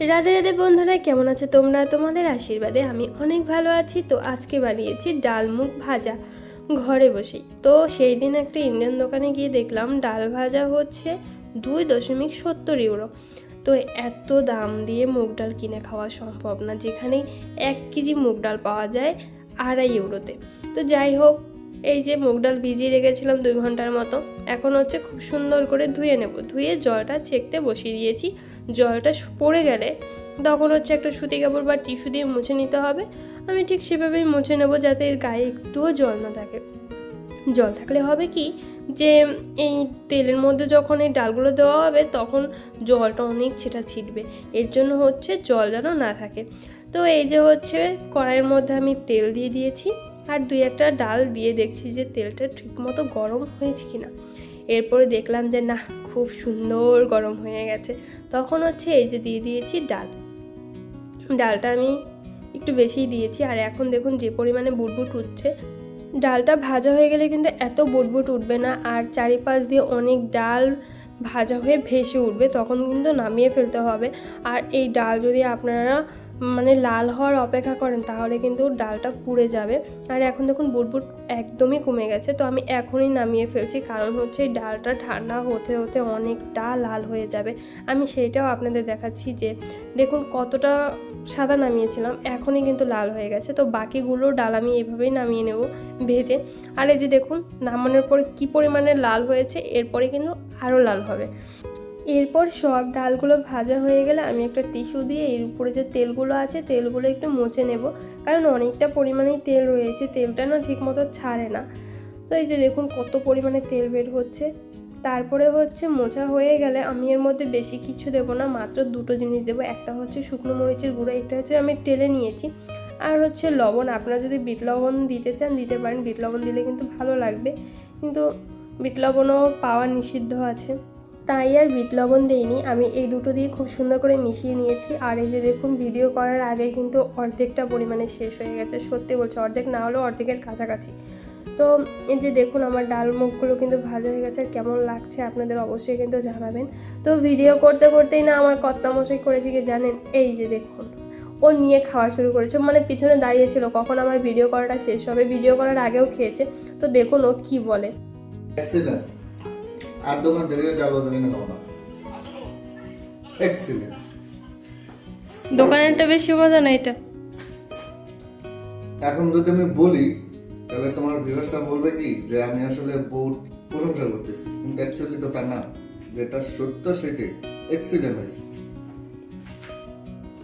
রাধে রাধে বন্ধুরা, কেমন আছে তোমরা? তোমাদের আশীর্বাদে আমি অনেক ভালো আছি। তো আজকে বানিয়েছি ডাল মুগ ভাজা ঘরে বসেই। তো সেই দিন একটা ইন্ডিয়ান দোকানে গিয়ে দেখলাম ডাল ভাজা হচ্ছে দুই দশমিক সত্তর ইউরো। তো এত দাম দিয়ে মুগ ডাল কিনে খাওয়া সম্ভব না, যেখানে এক কেজি মুগ ডাল পাওয়া যায় আড়াই ইউরোতে। তো যাই হোক এই যে মুগ ডাল ভিজিয়ে রেখেছিলাম দুই ঘণ্টার মতো। এখন হচ্ছে খুব সুন্দর করে ধুয়ে নেব। ধুয়ে জলটা ছেঁকতে বসিয়ে দিয়েছি। জলটা পড়ে গেলে তখন হচ্ছে একটা সুতি কাপড় বা টিস্যু দিয়ে মুছে নিতে হবে। আমি ঠিক সেভাবেই মুছে নেব যাতে এর গায়ে একটুও জল না থাকে। জল থাকলে হবে কি যে, এই তেলের মধ্যে যখন এই ডালগুলো দেওয়া হবে তখন জলটা অনেক ছেটা ছিটবে। এর জন্য হচ্ছে জল যেন না থাকে। তো এই যে হচ্ছে কড়াইয়ের মধ্যে আমি তেল দিয়ে দিয়েছি। আর দুই একটা ডাল দিয়ে দেখছি যে তেলটা ঠিকমতো গরম হয়েছে কি না এরপরে দেখলাম যে না, খুব সুন্দর গরম হয়ে গেছে। তখন হচ্ছে এই যে দিয়ে দিয়েছি ডাল। ডালটা আমি একটু বেশিই দিয়েছি আর এখন দেখুন যে পরিমাণে বুটবুট উঠছে। ডালটা ভাজা হয়ে গেলে কিন্তু এত বুটবুট উঠবে না আর চারিপাশ দিয়ে অনেক ডাল ভাজা হয়ে ভেসে উঠবে, তখন কিন্তু নামিয়ে ফেলতে হবে। আর এই ডাল যদি আপনারা মানে লাল হওয়ার অপেক্ষা করেন, তাহলে কিন্তু ডালটা পুড়ে যাবে। আর এখন দেখুন, বুটবুট একদমই কমে গেছে, তো আমি এখনই নামিয়ে ফেলছি, কারণ হচ্ছে এই ডালটা ঠান্ডা হতে হতে অনেকটা লাল হয়ে যাবে। আমি সেইটাও আপনাদের দেখাচ্ছি যে, দেখুন কতটা সাদা নামিয়েছিলাম, এখনই কিন্তু লাল হয়ে গেছে, তো বাকিগুলো ডাল আমি এভাবেই নামিয়ে নেব ভেজে। আর এই যে দেখুন, নামানোর পরে কি পরিমাণে লাল হয়েছে, এরপরে কিন্তু আরও লাল হবে। এরপর সব ডালগুলো ভাজা হয়ে গেলে আমি একটা টিস্যু দিয়ে এর উপরে যে তেলগুলো আছে, তেলগুলো একটু মুছে নেব। কারণ অনেকটা পরিমাণেই তেল রয়েছে, তেলটা না ঠিকমতো ছাড়ে না। তো এই যে দেখুন কত পরিমাণে তেল বের হচ্ছে। তারপরে হচ্ছে মোছা হয়ে গেলে আমি এর মধ্যে বেশি কিছু দেবো না, মাত্র দুটো জিনিস দেবো। একটা হচ্ছে শুকনো মরিচের গুঁড়ো, এটা হচ্ছে আমি টেলে নিয়েছি। আর হচ্ছে লবণ, আপনারা যদি বিট লবণ দিতে চান, দিতে পারেন। বিট লবণ দিলে কিন্তু ভালো লাগবে। কিন্তু বিট লবণও পাওয়া নিষিদ্ধ আছে। তাই আর বিট লবণ দেইনি। আমি এই দুটো দিয়ে খুব সুন্দর করে মিশিয়ে নিয়েছি। আর এই যে দেখুন ভিডিও করার আগে কিন্তু অর্ধেকটা পরিমাণে শেষ হয়ে গেছে। সত্যি বলছি, অর্ধেক না হলেও অর্ধেকের কাছাকাছি। তো এই যে দেখুন, আমার ডাল মুখগুলো কিন্তু ভালো হয়ে গেছে। আর কেমন লাগছে আপনাদের অবশ্যই কিন্তু জানাবেন। তো ভিডিও করতে করতেই না আমার কর্তা মশাই করেছি কি জানেন? এই যে দেখুন, ও নিয়ে খাওয়া শুরু করেছে। মানে পিছনে দাঁড়িয়েছিল কখন আমার ভিডিও করাটা শেষ হবে? ভিডিও করার আগেও খেয়েছে। তো দেখুন ও কি বলে। আর দোকান থেকে কিনে খাব না এক্সিলেন্ট দোকানেরটা বেশি মজা না এটা? এখন যদি আমি বলি তাহলে তোমার ভিউয়ার্সরা বলবে কি যে আমি আসলে বহুত প্রশংসা করতেছি। কিন্তু অ্যাকচুয়ালি তো তা না। যেটা সত্য সেটি এক্সিলেন্ট হয়েছে